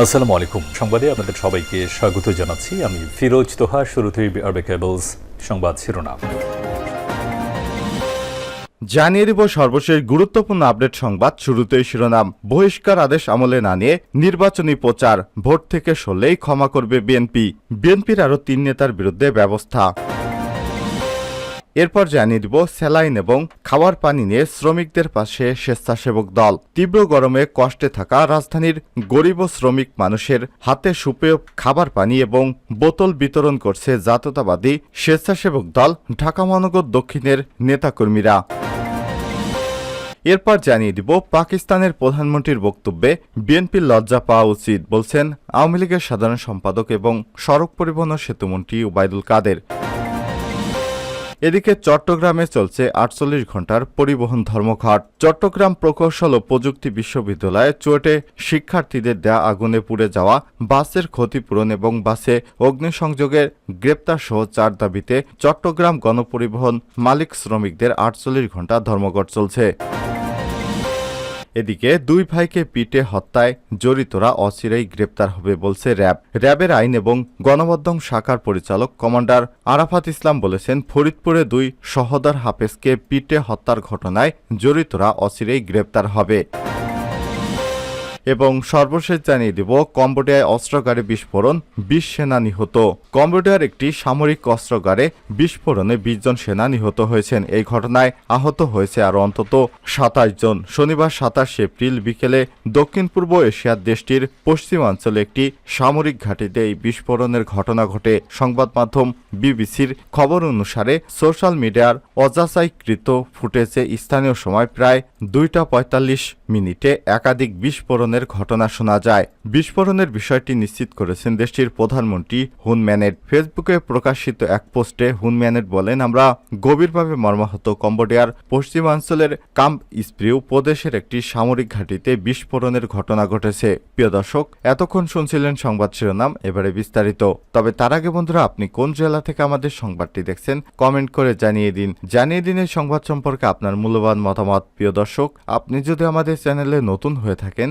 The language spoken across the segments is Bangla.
আসসালামু আলাইকুম। সংবাদে আপনাদের সবাইকে স্বাগত জানাচ্ছি। আমি ফিরোজ তোহা, শুরুতেই আরবে কেবলস সংবাদ শিরোনাম। জানিয়ে দিব সর্বশেষ গুরুত্বপূর্ণ আপডেট সংবাদ শুরুতেই শিরোনাম। বহিষ্কার আদেশ আমলে না নিয়ে নির্বাচনী প্রচার। ভোট থেকে সরলেই ক্ষমা করবে বিএনপি। বিএনপির আরও তিন নেতার বিরুদ্ধে ব্যবস্থা। এরপর জানিয়ে দিব, স্যালাইন এবং খাওয়ার পানি নিয়ে শ্রমিকদের পাশে স্বেচ্ছাসেবক দল। তীব্র গরমে কষ্টে থাকা রাজধানীর গরিব শ্রমিক মানুষের হাতে সুপেয় খাবার পানি এবং বোতল বিতরণ করছে জাতীয়তাবাদী স্বেচ্ছাসেবক দল ঢাকা মহানগর দক্ষিণের নেতাকর্মীরা। এরপর জানিয়ে দিব, পাকিস্তানের প্রধানমন্ত্রীর বক্তব্যে বিএনপির লজ্জা পাওয়া উচিত, বলছেন আওয়ামী লীগের সাধারণ সম্পাদক এবং সড়ক পরিবহন সেতুমন্ত্রী ওবায়দুল কাদের। এদিকে চট্টগ্রামে চলছে আটচল্লিশ ঘণ্টার পরিবহন ধর্মঘট। চট্টগ্রাম প্রকৌশল ও প্রযুক্তি বিশ্ববিদ্যালয়ে চুয়েটে শিক্ষার্থীদের দেয়া আগুনে পুড়ে যাওয়া, বাসের ক্ষতিপূরণ এবং বাসে অগ্নিসংযোগের গ্রেপ্তার সহ চার দাবিতে চট্টগ্রাম গণপরিবহন মালিক শ্রমিকদের আটচল্লিশ ঘণ্টা ধর্মঘট চলছে। এদিকে দুই ভাইকে পিটে হত্যায় জড়িতরা অচিরেই গ্রেপ্তার হবে বলছে র্যাব। র্যাবের আইন এবং গণমাধ্যম শাখার পরিচালক কমান্ডার আরাফাত ইসলাম বলেছেন, ফরিদপুরে দুই সহদার হাফেজকে পিটে হত্যার ঘটনায় জড়িতরা অচিরেই গ্রেপ্তার হবে। এবং সর্বশেষ জানিয়ে দিব, কম্বোডিয়ায় অস্ত্রগারে বিস্ফোরণ, বিশ সেনা নিহত। কম্বোডিয়ার একটি সামরিক অস্ত্রগারে বিস্ফোরণে বিশ জন সেনা নিহত হয়েছেন। এই ঘটনায় আহত হয়েছে আর অন্তত সাতাশ জন। শনিবার সাতাশ এপ্রিল বিকেলে দক্ষিণ পূর্ব এশিয়ার দেশটির পশ্চিমাঞ্চলে একটি সামরিক ঘাঁটিতে এই বিস্ফোরণের ঘটনা ঘটে। সংবাদ মাধ্যম বিবিসির খবর অনুসারে সোশ্যাল মিডিয়ার অযাচাইকৃত ফুটেজে স্থানীয় সময় প্রায় দুইটা পঁয়তাল্লিশ মিনিটে একাধিক বিস্ফোরণের ঘটনা শোনা যায়। বিস্ফোরণের বিষয়টি নিশ্চিত করেছেন দেশটির প্রধানমন্ত্রী হুন ম্যানেট। ফেসবুকে প্রকাশিত এক পোস্টে হুন ম্যানেট বলেন, আমরা গভীরভাবে মর্মাহত কম্বোডিয়ার পশ্চিমাঞ্চলের কাম্প স্প্রিউ প্রদেশের একটি সামরিক ঘাঁটিতে বিস্ফোরণের ঘটনা ঘটেছে। প্রিয় দর্শক, এতক্ষণ শুনছিলেন সংবাদ শিরোনাম, এবারে বিস্তারিত। তবে তার আগে বন্ধুরা, আপনি কোন জেলা থেকে আমাদের সংবাদটি দেখছেন, কমেন্ট করে জানিয়ে দিন। জানিয়ে দিন এই সংবাদ সম্পর্কে আপনার মূল্যবান মতামত। প্রিয় দর্শক, আপনি যদি আমাদের চ্যানেলে নতুন হয়ে থাকেন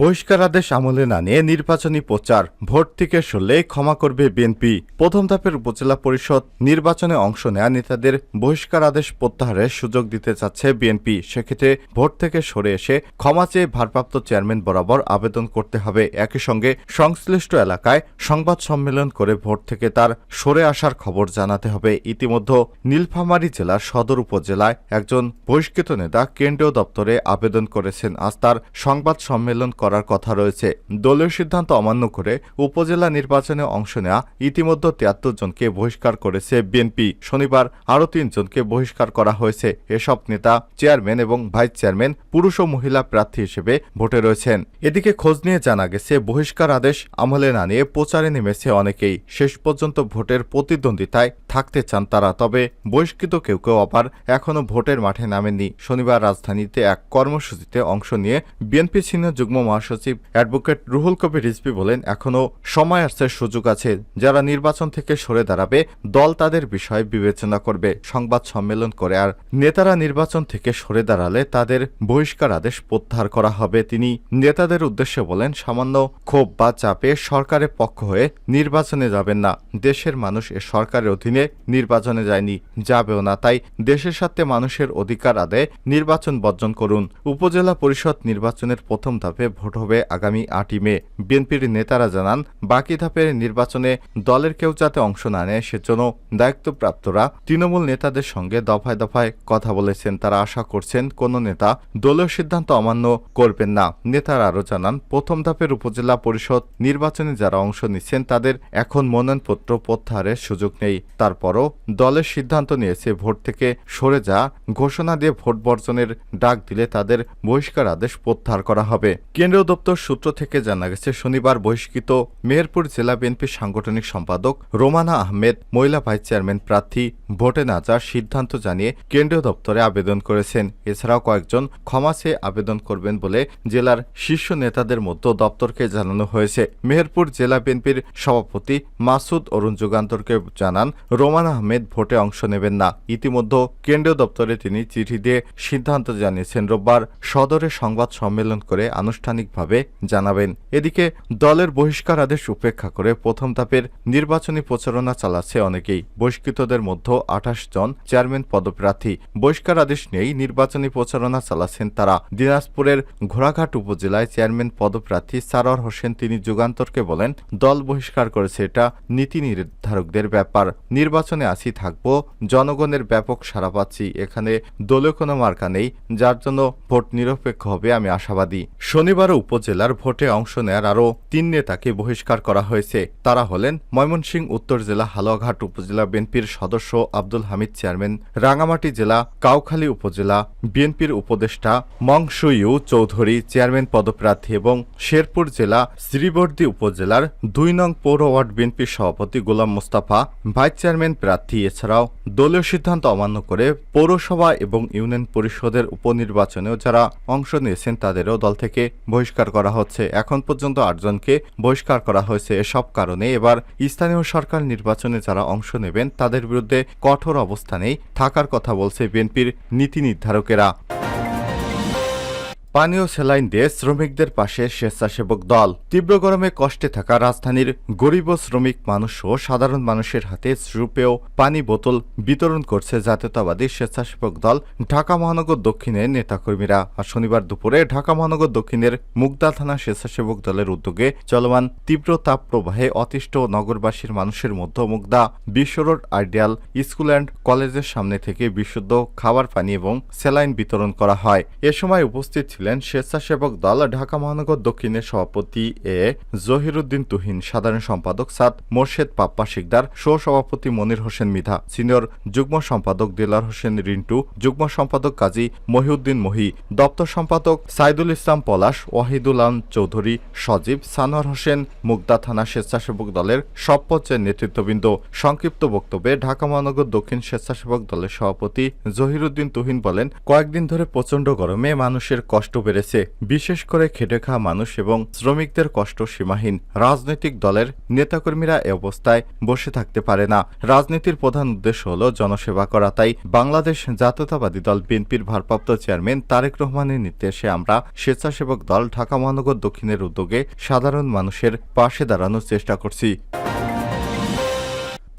বহিষ্কার আদেশ আমলে না নিয়ে নির্বাচনী প্রচার, ভোট থেকে সরলে ক্ষমা করবে বিএনপি। প্রথম ধাপের উপজেলা পরিষদ নির্বাচনে অংশ নেয়া নেতাদের বহিষ্কার আদেশ প্রত্যাহারের সুযোগ দিতে চাচ্ছে বিএনপি। সেক্ষেত্রে ভোট থেকে সরে এসে ক্ষমা চেয়ে ভারপ্রাপ্ত চেয়ারম্যান বরাবর আবেদন করতে হবে। একই সঙ্গে সংশ্লিষ্ট এলাকায় সংবাদ সম্মেলন করে ভোট থেকে তার সরে আসার খবর জানাতে হবে। ইতিমধ্যে নীলফামারী জেলার সদর উপজেলায় একজন বহিষ্কৃত নেতা কেন্দ্রীয় দপ্তরে আবেদন করেছেন। আজ তার সংবাদ সম্মেলন করার কথা রয়েছে। দলীয় সিদ্ধান্ত অমান্য করে উপজেলা নির্বাচনে অংশ নেওয়া ইতিমধ্যে তিয়াত্তর জনকে বহিষ্কার করেছে বিএনপি। শনিবার আরও তিনজনকে বহিষ্কার করা হয়েছে। এসব নেতা চেয়ারম্যান এবং ভাইস চেয়ারম্যান, পুরুষ ও মহিলা প্রার্থী হিসেবে ভোটে রয়েছেন। এদিকে খোঁজ নিয়ে জানা গেছে, বহিষ্কার আদেশ আমলে না নিয়ে প্রচারে নেমেছে অনেকেই। শেষ পর্যন্ত ভোটের প্রতিদ্বন্দ্বিতায় থাকতে চান তারা, তবে বহিষ্কৃত কেউ কেউ আবার এখনও ভোটের মাঠে নামেননি। শনিবার রাজধানীতে এক কর্মসূচিতে অংশ নিয়ে বিএনপি সিনিয়র যুগ্ম মহাসচিব অ্যাডভোকেট রুহুল কবির রিজভি বলেন এখনও সময় আসছে, সুযোগ আছে। যারা নির্বাচন থেকে সরে দাঁড়াবে, দল তাদের বিষয় বিবেচনা করবে। সংবাদ সম্মেলন করে আর নেতারা নির্বাচন থেকে সরে দাঁড়ালে তাদের বহিষ্কার আদেশ প্রত্যাহার করা হবে। তিনি নেতাদের উদ্দেশ্যে বলেন, সামান্য ক্ষোভ বা চাপে সরকারের পক্ষ হয়ে নির্বাচনে যাবেন না। দেশের মানুষ এ সরকারের অধীনে নির্বাচনে যায়নি, যাবেও না। তাই দেশের সাথে মানুষের অধিকার আদায়ে নির্বাচন বর্জন করুন। উপজেলা পরিষদ নির্বাচনের প্রথম ধাপে ভোট হবে আগামী আটই মে। বিএনপির নেতারা জানান, বাকি ধাপের নির্বাচনে দলের কেউ যাতে অংশ না নেয়, সেজন্য দায়িত্বপ্রাপ্তরা তৃণমূল নেতাদের সঙ্গে দফায় দফায় কথা বলেছেন। তারা আশা করছেন, কোনো নেতা দলীয় সিদ্ধান্ত অমান্য করবেন না। নেতারা আরও জানান, প্রথম ধাপের উপজেলা পরিষদ নির্বাচনে যারা অংশ নিচ্ছেন, তাদের এখন মনোনয়নপত্র প্রত্যাহারের সুযোগ নেই। তারপরও দলের সিদ্ধান্ত নিয়েছে, ভোট থেকে সরে যা ঘোষণা দিয়ে ভোট বর্জনের ডাক দিলে তাদের বহিষ্কার আদেশ প্রত্যাহার করা হবে। কেন্দ্রীয় দপ্তর সূত্র থেকে জানা গেছে, শনিবার বহিষ্কৃত মেহেরপুর জেলা বিএনপির সাংগঠনিক সম্পাদক রোমানা আহমেদ, মহিলা ভাইস চেয়ারম্যান প্রার্থী ভোটে না যাওয়ার সিদ্ধান্ত জানিয়ে কেন্দ্রীয় দপ্তরে আবেদন করেছেন। এছাড়াও কয়েকজন ক্ষমা চেয়ে আবেদন করবেন বলে জেলার শীর্ষ নেতাদের মধ্যে দপ্তরকে জানানো হয়েছে। মেহেরপুর জেলা বিএনপির সভাপতি মাসুদ অরুণ যুগান্তরকে জানান, রোমান আহমেদ ভোটে অংশ নেবেন না। ইতিমধ্যে কেন্দ্রীয় দপ্তরে তিনি চিঠি দিয়ে সিদ্ধান্ত জানিয়েছেন। রোববার সদরে সংবাদ সম্মেলন করে আনুষ্ঠানিকভাবে জানাবেন। এদিকে দলের বহিষ্কার আদেশ উপেক্ষা করে প্রথম ধাপের নির্বাচনী প্রচারণা চালাচ্ছে অনেকেই। বহিষ্কৃতদের মধ্যে আঠাশ জন চেয়ারম্যান পদপ্রার্থী। বহিষ্কার আদেশ নিয়েই নির্বাচনী প্রচারণা চালাচ্ছেন তারা। দিনাজপুরের ঘোড়াঘাট উপজেলায় চেয়ারম্যান পদপ্রার্থী সারোয়ার হোসেন তিনি যুগান্তরকে বলেন, দল বহিষ্কার করেছে, এটা নীতি নির্ধারকদের ব্যাপার। নির্বাচনে আসি, থাকব, জনগণের ব্যাপক সাড়া পাচ্ছি। এখানে দলীয় কোনো মার্কা নেই। যার জন্য ভোট নিরপেক্ষ হবে, আমি আশাবাদী। শনিবার উপজেলার ভোটে অংশ নেয়ার আরও তিন নেতাকে বহিষ্কার করা হয়েছে। তারা হলেন ময়মনসিংহ উত্তর জেলা হালুয়াঘাট উপজেলা বিএনপির সদস্য আব্দুল হামিদ চেয়ারম্যান, রাঙামাটি জেলা কাউখালী উপজেলা বিএনপির উপদেষ্টা মংসুইউ চৌধুরী চেয়ারম্যান পদপ্রার্থী এবং শেরপুর জেলা শ্রীবর্দী উপজেলার দুই নং পৌর ওয়ার্ড বিএনপির সভাপতি গোলাম মোস্তাফা, ভাইস চেয়ারম্যান প্রার্থী। এছাড়াও দলীয় সিদ্ধান্ত অমান্য করে পৌরসভা এবং ইউনিয়ন পরিষদের উপনির্বাচনেও যারা অংশ নিয়েছেন, তাদেরও দল থেকে বহিষ্কার করা হচ্ছে। এখন পর্যন্ত আটজনকে বহিষ্কার করা হয়েছে এসব কারণে। এবার স্থানীয় সরকার নির্বাচনে যারা অংশ নেবেন, তাদের বিরুদ্ধে কঠোর অবস্থানেই থাকার কথা বলছে বিএনপির নীতি নির্ধারকেরা। পানীয় সেলাইন দিয়ে শ্রমিকদের পাশে স্বেচ্ছাসেবক দল। তীব্র গরমে কষ্টে থাকা রাজধানীর গরিব শ্রমিক মানুষ ও সাধারণ মানুষের হাতে রূপেও পানি বোতল বিতরণ করছে জাতীয়তাবাদী স্বেচ্ছাসেবক দল ঢাকা মহানগর দক্ষিণের নেতাকর্মীরা। আর শনিবার দুপুরে ঢাকা মহানগর দক্ষিণের মুগদা থানা স্বেচ্ছাসেবক দলের উদ্যোগে চলমান তীব্র তাপ প্রবাহে অতিষ্ঠ নগরবাসীর মানুষের মধ্যে মুগদা বিশ্ব রোড আইডিয়াল স্কুল অ্যান্ড কলেজের সামনে থেকে বিশুদ্ধ খাবার পানি এবং স্যালাইন বিতরণ করা হয়। এ সময় উপস্থিত ছিলেন স্বেচ্ছাসেবক দল ঢাকা মহানগর দক্ষিণের সভাপতি এ জহিরুদ্দিন তুহিন, সাধারণ সম্পাদক সাদ মোর্শেদ পাপ্পা শিকদার সহ সভাপতি মনির হোসেন মিধা, সিনিয়র যুগ্ম সম্পাদক দিলার হোসেন রিন্টু, যুগ্ম সম্পাদক কাজী মহিউদ্দিন মহি, দপ্তর সম্পাদক সাইদুল ইসলাম পলাশ ওয়াহিদুল আলম চৌধুরী, সজীব সানোয়ার হোসেন, মুগদা থানা স্বেচ্ছাসেবক দলের সব পর্যায়ের নেতৃত্ববৃন্দ। সংক্ষিপ্ত বক্তব্যে ঢাকা মহানগর দক্ষিণ স্বেচ্ছাসেবক দলের সভাপতি জহিরুদ্দিন তুহিন বলেন, কয়েকদিন ধরে প্রচণ্ড গরমে মানুষের কষ্ট বেড়েছে। বিশেষ করে খেটে খাওয়া মানুষ এবং শ্রমিকদের কষ্ট সীমাহীন। রাজনৈতিক দলের নেতাকর্মীরা এ অবস্থায় বসে থাকতে পারে না। রাজনীতির প্রধান উদ্দেশ্য হল জনসেবা করা। তাই বাংলাদেশ জাতীয়তাবাদী দল বিএনপির ভারপ্রাপ্ত চেয়ারম্যান তারেক রহমানের নির্দেশে আমরা স্বেচ্ছাসেবক দল ঢাকা মহানগর দক্ষিণের উদ্যোগে সাধারণ মানুষের পাশে দাঁড়ানোর চেষ্টা করছি।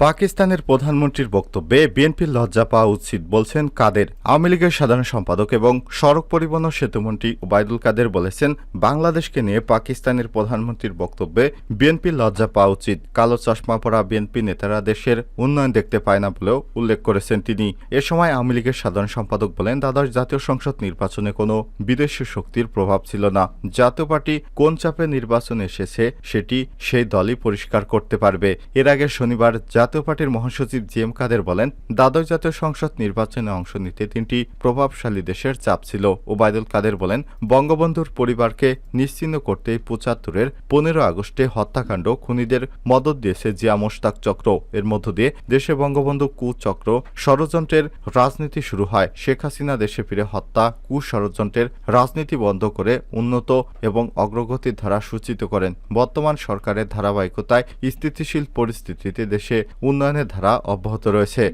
পাকিস্তানের প্রধানমন্ত্রীর বক্তব্যে বিএনপির লজ্জা পাওয়া উচিত বলছেন কাদের। আওয়ামী লীগের সাধারণ সম্পাদক এবং সড়ক পরিবহন সেতুমন্ত্রী ওবায়দুল কাদের বলেছেন, বাংলাদেশকে নিয়ে পাকিস্তানের প্রধানমন্ত্রীর বক্তব্যে বিএনপির লজ্জা পাওয়া উচিত। কালো চশমা পরা বিএনপি নেতারা দেশের উন্নয়ন দেখতে পায় না বলেও উল্লেখ করেছেন তিনি। এ সময় আওয়ামী লীগের সাধারণ সম্পাদক বলেন, দ্বাদশ জাতীয় সংসদ নির্বাচনে কোনো বিদেশি শক্তির প্রভাব ছিল না। জাতীয় পার্টি কোন চাপে নির্বাচনে এসেছে সেটি সেই দলই পরিষ্কার করতে পারবে। এর আগে শনিবার জাতীয় পার্টির মহাসচিব জি এম কাদের বলেন, দ্বাদশ জাতীয় সংসদ নির্বাচনে অংশ নিতে তিনটি প্রভাবশালী দেশের চাপ ছিল। ওবায়দুল কাদের বলেন, বঙ্গবন্ধুর পরিবারকে নিশ্চিহ্ন করতে পঁচাত্তরের পনেরো আগস্টে হত্যাকাণ্ড খুনিদের মদত দিয়েছে জিয়া মোশতাক চক্র। এর মধ্য দিয়ে দেশে বঙ্গবন্ধু কুচক্র ষড়যন্ত্রের রাজনীতি শুরু হয়। শেখ হাসিনা দেশে ফিরে হত্যা কু ষড়যন্ত্রের রাজনীতি বন্ধ করে উন্নত এবং অগ্রগতির ধারা সূচিত করেন। বর্তমান সরকারের ধারাবাহিকতায় স্থিতিশীল পরিস্থিতিতে দেশে উন্নয়নের ধারা অব্যাহত রয়েছে।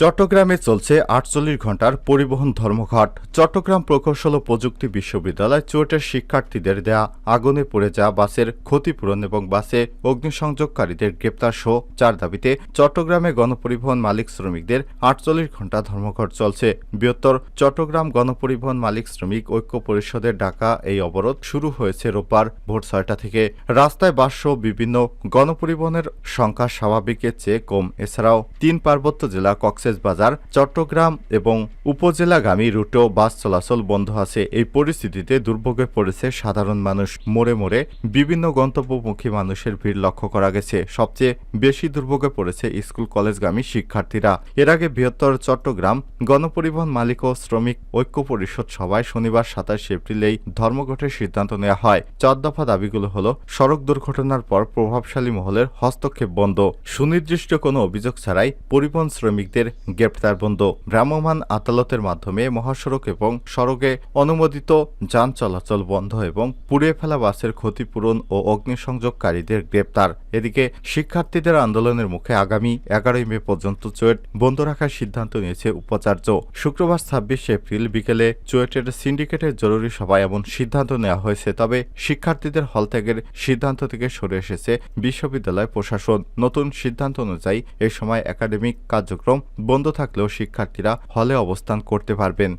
চট্টগ্রামে চলছে আটচল্লিশ ঘণ্টার পরিবহন ধর্মঘট। চট্টগ্রাম প্রকৌশল ও প্রযুক্তি বিশ্ববিদ্যালয় চুয়েটের শিক্ষার্থীদের দেয়া আগুনে পড়ে যাওয়া বাসের ক্ষতিপূরণ এবং বাসে অগ্নিসংযোগকারীদের গ্রেপ্তার সহ চার দাবিতে চট্টগ্রামে গণপরিবহন মালিক শ্রমিকদের আটচল্লিশ ঘণ্টা ধর্মঘট চলছে। বৃহত্তর চট্টগ্রাম গণপরিবহন মালিক শ্রমিক ঐক্য পরিষদের ডাকা এই অবরোধ শুরু হয়েছে রোববার ভোর ছয়টা থেকে। রাস্তায় বাস সহ বিভিন্ন গণপরিবহনের সংখ্যা স্বাভাবিকের চেয়ে কম। এছাড়াও তিন পার্বত্য জেলা কক্সে কক্সবাজার চট্টগ্রাম এবং উপজেলাগামী রুটেও বাস চলাচল বন্ধ আছে। এই পরিস্থিতিতে দুর্ভোগে পড়েছে সাধারণ মানুষ। মোড়ে মোড়ে বিভিন্ন গন্তব্যমুখী মানুষের ভিড় লক্ষ্য করা গেছে। সবচেয়ে বেশি দুর্ভোগে পড়েছে স্কুল কলেজগামী শিক্ষার্থীরা। এর আগে বৃহত্তর চট্টগ্রাম গণপরিবহন মালিক ও শ্রমিক ঐক্য পরিষদ সভায় শনিবার সাতাশ এপ্রিল এই ধর্মঘটের সিদ্ধান্ত নেওয়া হয়। চার দফা দাবিগুলো হল, সড়ক দুর্ঘটনার পর প্রভাবশালী মহলের হস্তক্ষেপ বন্ধ। সুনির্দিষ্ট কোনো অভিযোগ ছাড়াই পরিবহন শ্রমিকদের গ্রেপ্তার বন্ধ ভ্রাম্যমাণ আদালতের মাধ্যমে মহাসড়ক এবং সড়কে অনুমোদিত যান চলাচল বন্ধ এবং পুড়িয়ে ফেলা বাসের ক্ষতিপূরণ ও অগ্নিসংযোগকারীদের গ্রেপ্তার। এদিকে শিক্ষার্থীদের আন্দোলনের মুখে আগামী এগারোই মে পর্যন্ত চুয়েট বন্ধ রাখার সিদ্ধান্ত নিয়েছে উপাচার্য। শুক্রবার ছাব্বিশে এপ্রিল বিকেলে চুয়েটের সিন্ডিকেটের জরুরি সভায় এমন সিদ্ধান্ত নেওয়া হয়েছে, তবে শিক্ষার্থীদের হল ত্যাগের সিদ্ধান্ত থেকে সরে এসেছে বিশ্ববিদ্যালয় প্রশাসন। নতুন সিদ্ধান্ত অনুযায়ী এ সময় একাডেমিক কার্যক্রম বন্ধ থাকলেও শিক্ষার্থীরা হলে অবস্থান করতে পারবেন।